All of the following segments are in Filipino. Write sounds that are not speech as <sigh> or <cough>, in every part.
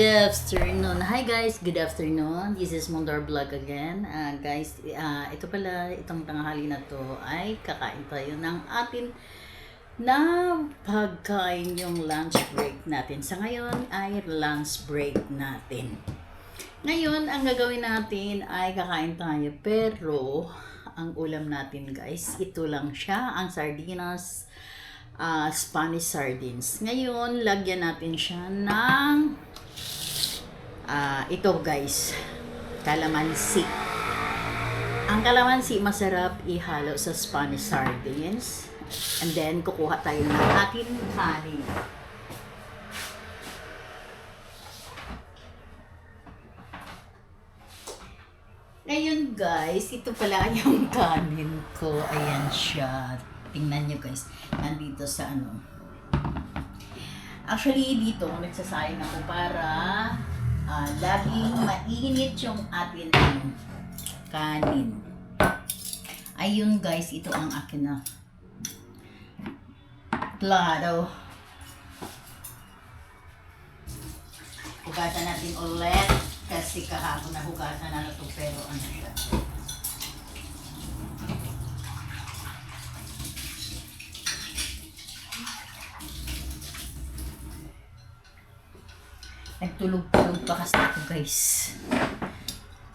Good afternoon. Hi guys, good afternoon. This is Mondor Vlog again. Ah, guys, ah, ito pala, itong tanghali na to ay kakain tayo ng atin na pagkain yung lunch break natin. Sa ngayon ay lunch break natin. Ngayon, ang gagawin natin ay kakain tayo pero ang ulam natin guys, ito lang siya, ang sardinas, ah, Spanish sardines. Ngayon, lagyan natin siya ng ah, ito guys, kalamansi. Ang kalamansi masarap ihalo sa Spanish sardines. And then, kukuha tayo ng ating kanin. Ngayon guys, ito pala <laughs> yung kanin ko. Ayan siya. Tingnan nyo guys. Nandito sa ano. Actually, dito nagsasayang ako para ah, laging mainit yung atin kanin. Ayun guys, ito ang akin na plato. Hugasan natin ulit kasi kahapon na hugasan na ito pero ano siya. Nagtulog-tulog pa kasi ako guys.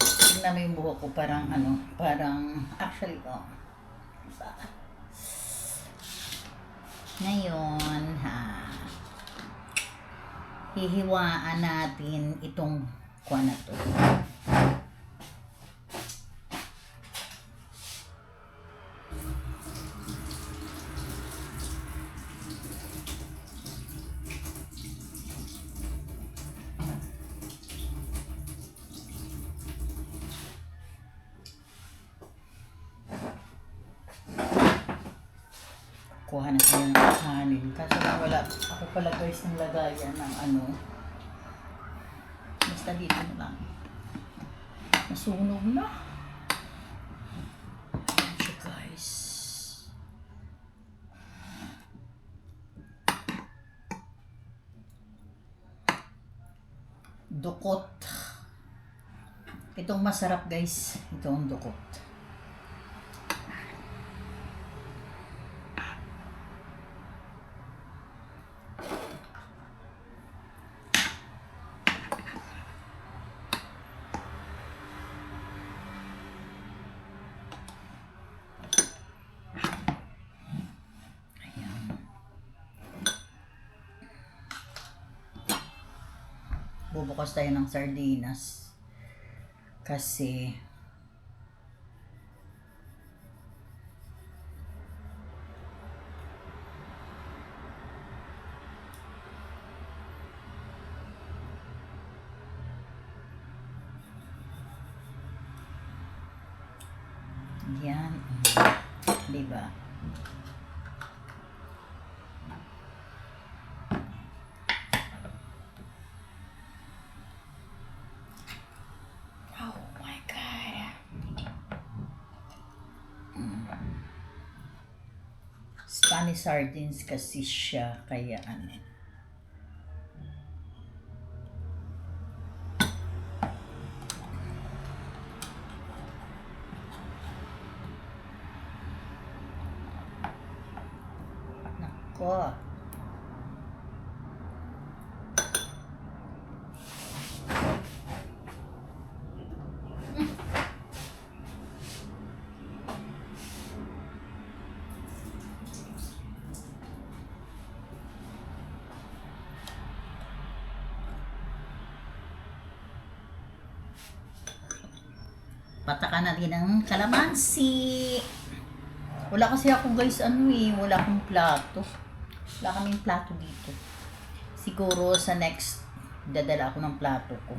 Tingnan mo yung buhok ko parang ano, parang actually oh. Diba? Ngayon, ha. Hihiwaan natin itong kuha na to. Kuha na tayo ng kanin. Kaso lang wala, ako pala guys ng lagayan ng ano. Basta dito na lang. Nasunog na. Guys. Dukot. Itong masarap guys. Ito ang dukot. Ayan. Bubukas tayo ng sardinas. Kasi yan. Diba? Oh my God. Mm. Spanish sardines kasi siya, kaya ano. Nako. Patakan natin ng kalamansi. Wala kasi ako guys, ano eh, wala akong plato. Wala kaming plato dito. Siguro sa next, dadala ako ng plato ko.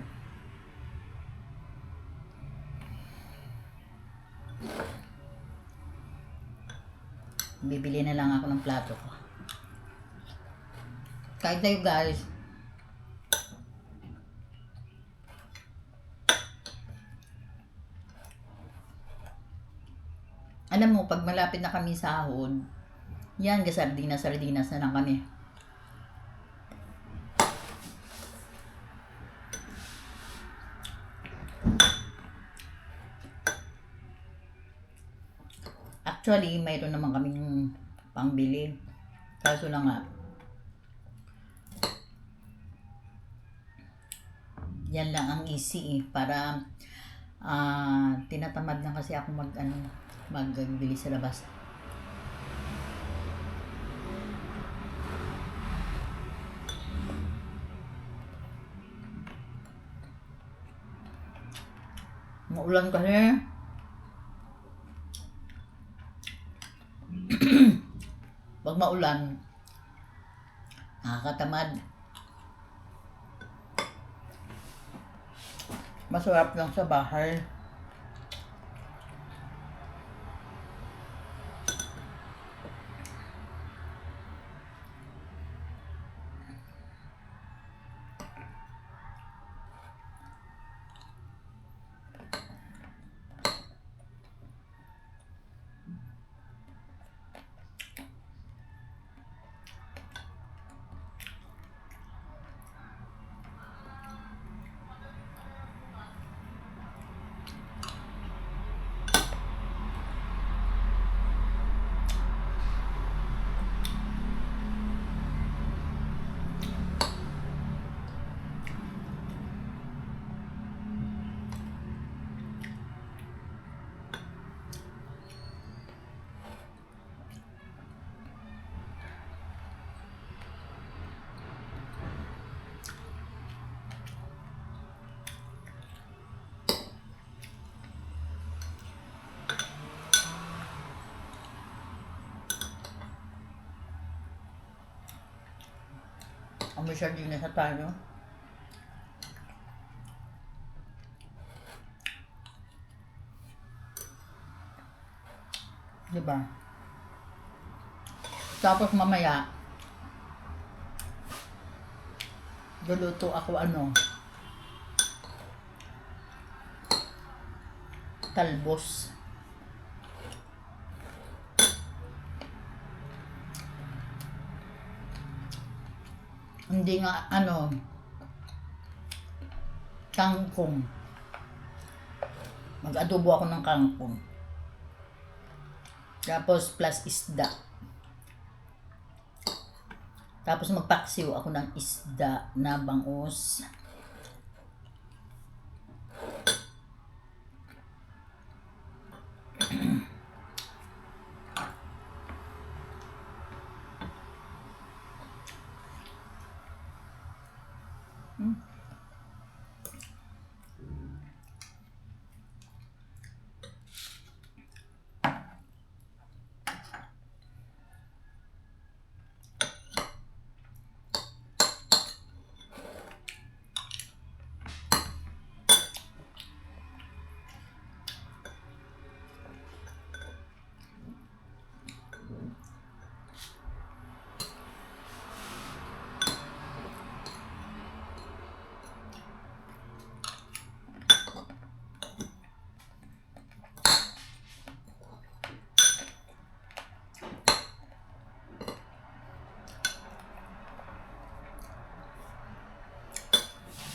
Bibili na lang ako ng plato ko. Kahit tayo guys. ako, pag malapit na kami sa ahon, yan, gasardinas, sardinas na lang kami. Actually, mayroon naman kaming pangbili. Kaso na nga, yan lang ang easy eh, para ah tinatamad na kasi ako mag ano, magbili sa labas. Maulan kasi. <clears throat> Pag maulan, nakakatamad. Masarap lang sa bahay. Amoy sardinas na tayo. Diba? Tapos mamaya, luluto ako ano, talbos. Hindi nga, ano, kangkong. Mag-adobo ako ng kangkong. Tapos plus isda. Tapos magpaksiw ako ng isda na bangus.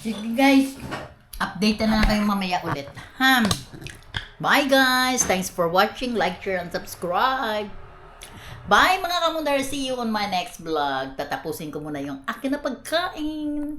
Sige guys, update na lang kayo mamaya ulit. Ha? Bye guys! Thanks for watching. Like, share, and subscribe. Bye mga kamundar! See you on my next vlog. Tatapusin ko muna yung akin na pagkain.